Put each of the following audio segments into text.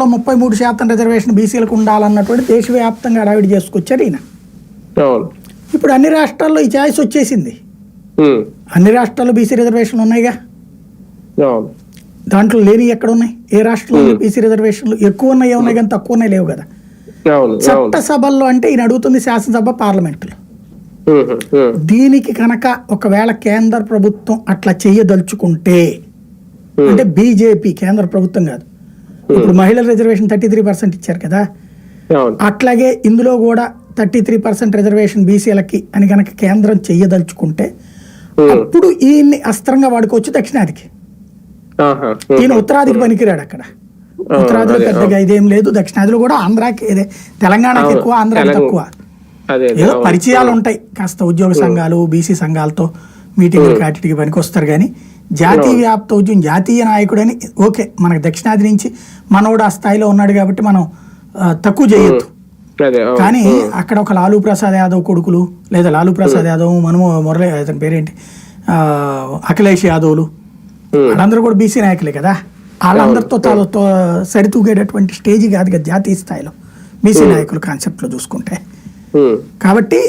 రాష్ట్రాల్లో ముప్పై మూడు శాతం రిజర్వేషన్ బీసీలకు ఉండాలన్నటువంటి దేశవ్యాప్తంగా అడావిడి చేసుకొచ్చారు ఈయన. ఇప్పుడు అన్ని రాష్ట్రాల్లో ఈ ఛాయిస్ వచ్చేసింది. అన్ని రాష్ట్రాల్లో బీసీ రిజర్వేషన్లు ఉన్నాయిగా? దాంట్లో లేని ఎక్కడ ఉన్నాయి ఏ రాష్ట్రంలో బీసీ రిజర్వేషన్లు ఎక్కువ ఉన్నాయి ఉన్నాయి కానీ తక్కువ ఉన్నాయి లేవు కదా? చట్టసభల్లో అంటే ఈయన అడుగుతుంది శాసనసభ పార్లమెంటులో. దీనికి కనుక ఒకవేళ కేంద్ర ప్రభుత్వం అట్లా చెయ్యదలుచుకుంటే అంటే బీజేపీ కేంద్ర ప్రభుత్వం కాదు ఇప్పుడు మహిళల రిజర్వేషన్ థర్టీ త్రీ పర్సెంట్ ఇచ్చారు కదా. అట్లాగే ఇందులో కూడా థర్టీ త్రీ పర్సెంట్ రిజర్వేషన్ బీసీలకి అని కనుక కేంద్రం చెయ్యదలుచుకుంటే ఉమ్, అప్పుడు ఈయన్ని అస్త్రంగా వాడుకోవచ్చు దక్షిణాదికి. ఈయన ఉత్తరాదికి పనికిరాడు అక్కడ. ఉత్తరాదిలో అదే, పెద్దగా ఇదేం లేదు. దక్షిణాదిలో కూడా ఆంధ్రాకి తెలంగాణకి ఎక్కువ ఆంధ్రాకి. తక్కువ. ఏదో. పరిచయాలు ఉంటాయి. కాస్త ఉద్యోగ సంఘాలు బీసీ సంఘాలతో మీటింగ్ కాటికి పనికి వస్తారు కానీ జాతీయ వ్యాప్త ఉద్యమం జాతీయ నాయకుడని ఓకే మనకు దక్షిణాది నుంచి మనోడు ఆ స్థాయిలో ఉన్నాడు కాబట్టి మనం తక్కువ చేయొద్దు. కానీ అక్కడ ఒక లాలూ ప్రసాద్ యాదవ్ కొడుకులు లేదా లాలూ ప్రసాద్ యాదవ్ మనుమ మురళి అతని పేరేంటి అఖిలేష్ యాదవ్లు వాళ్ళందరూ కూడా బీసీ నాయకులే కదా? వాళ్ళందరితో తాను తో- సరితూగేటటువంటి స్టేజ్ కాదు కదా జాతీయ స్థాయిలో? బీసీ నాయకులు కాన్సెప్ట్లో చూసుకుంటే. కాబట్టి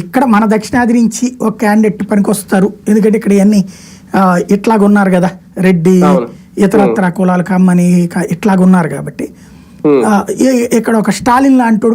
ఇక్కడ మన దక్షిణాది నుంచి ఒక క్యాండిడేట్ పనికొస్తారు. ఎందుకంటే ఇక్కడ ఇవన్నీ ఇట్లాగున్నారు కదా రెడ్డి. ఇతరత్ర కులాలు కమ్మని ఇట్లాగున్నారు కాబట్టి. ఇక్కడ ఒక స్టాలిన్ లాంటి